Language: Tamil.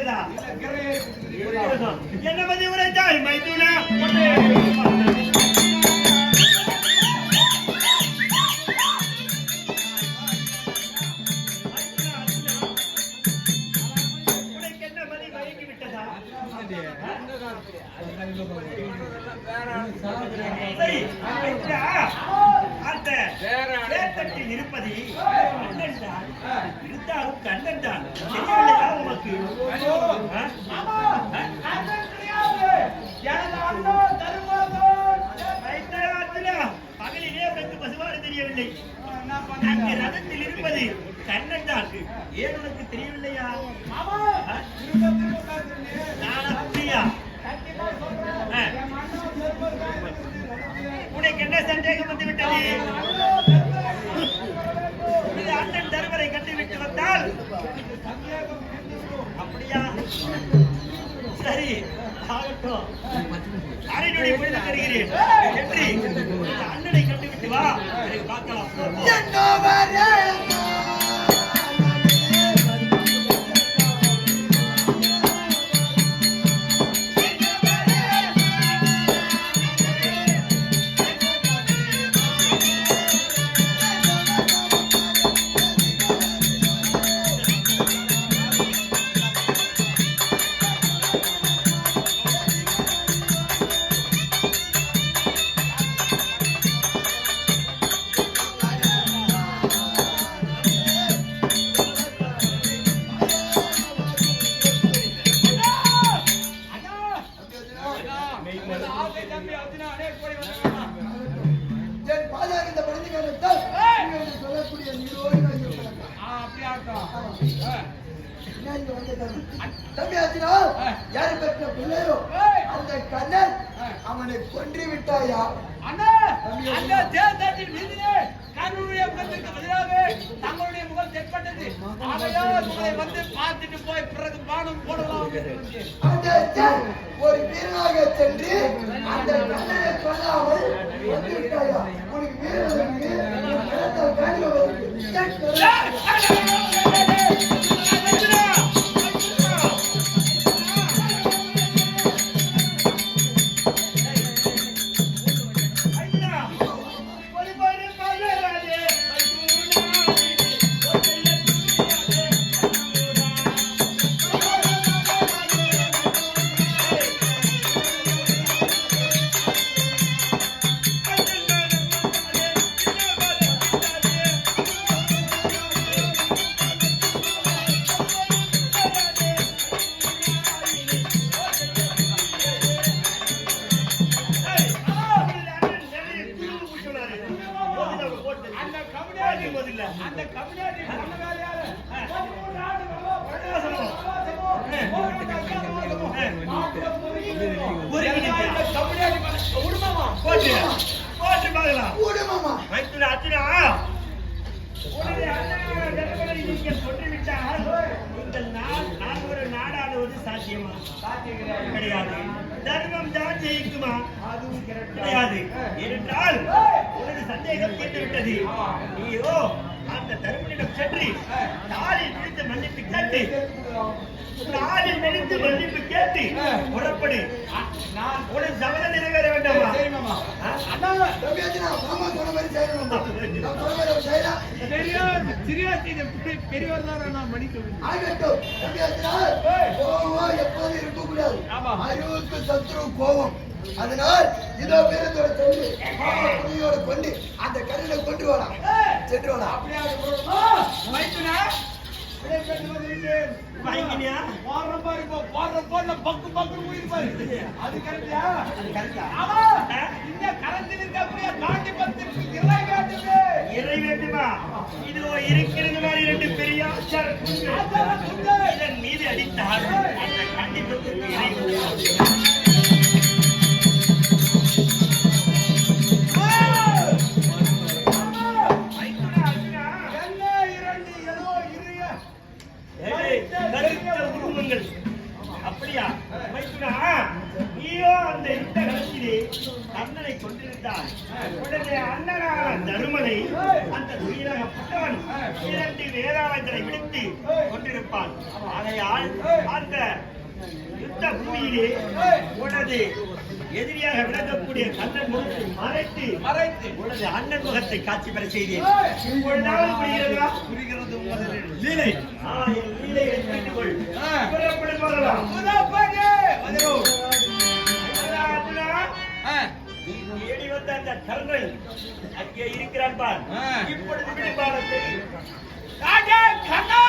இருக்குது. என்ன பத்தி உரைத்தாய் மைத்துனா, இருப்பது கண்ணன் தான் ஏன் உனக்கு தெரியவில்லையா? அப்படியா ஆ. உனக்கு என்ன சந்தேகம் வந்து விட்டது? அண்ணன் தருவரை கட்டிவிட்டு வந்தால்? அப்படியா? சரி ஆகட்டும். அரைநொடி பொழுது தருகிறேன். இந்த அண்ணனை கட்டிவிட்டு வா. பார்க்கலாம். தம்பி. அர்ஜுனா, யாரு பெற்ற பிள்ளையோ? அந்த கண்ணன் அவனை கொன்று விட்டாயா? தங்களுடைய முகம் தென்பட்டது. ஆகையால் உங்களை வந்து பார்த்துட்டு போய் பிறகு பானம் போடலாம் ஒரு வீரனாக சென்று அந்த கண்ணனை உனக்கு இருக்கு பார்க்கலாம் மாமா. நீங்கள் கொன்றுவிட்டால் நீங்கள் நான் நான் ஒரு நாடாடுவது சாத்தியமா? கிடையாது. தர்மம் தான் ஜெயிக்குமா? அதுவும் கிடையாது. ஏனென்றால் உனது சந்தேகம் தீர்ந்து விட்டது நீயோ அந்த தர்மனிடம் சென்று தாளில் பிடித்து மன்னிப்பு கேட்டு தாளில் நெறித்து மன்னிப்பு கேட்டு புறப்படு. நான் உனது பெரியவர் தான் நான் மன்னிக்க ஆகட்டும் தம்பி அர்ஜுனா கோபம் எப்போதும் இருக்கக்கூடாது ஆமா. அறிவுக்கு சத்ரு கோபம் அதனால் இதோ பேருந்தோட சொல்லி மாமா புனியோட கொண்டு அந்த கருணை கொண்டு வரலாம் சென்று வரலாம் மைத்துனா வாங்கினியா போடுற பாரு இப்போ போடுற போடுற பக்கு பக்கு உயிர் பாரு அது கரெக்டா கரெக்டா ஆமா இந்த கரத்தில் அப்படியே காட்டி பத்திற்கு இறை காட்டுது இறை வேண்டுமா இது இருக்கிறது மாதிரி ரெண்டு பெரிய ஆச்சார இதன் மீது அடித்தால் அந்த இறை மைத்துனா நீயோ அந்த இந்த காலத்திலே கண்ணனை கொண்டிருந்தார் உடனே அண்ணனான தருமனை அந்த துயிலகப்பட்டவன் இரண்டு வேதாளங்களை விடுத்து கொண்டிருப்பான் ஆகையால் அந்த யுத்த பூமியிலே உனது எதிரியாக விளங்கக்கூடிய கண்ணன் முகத்தை மறைத்து மறைத்து. உனது அண்ணன் முகத்தை காட்சி பெற செய்தேன். புரிகிறதா? புரிகிறது உங்களது லீலை. ஆ, என் லீலையை வந்த அந்த கர்ணன் அங்கே இருக்கிறான் பார். இப்பொழுது விடுபாடத்தை கண்ணா!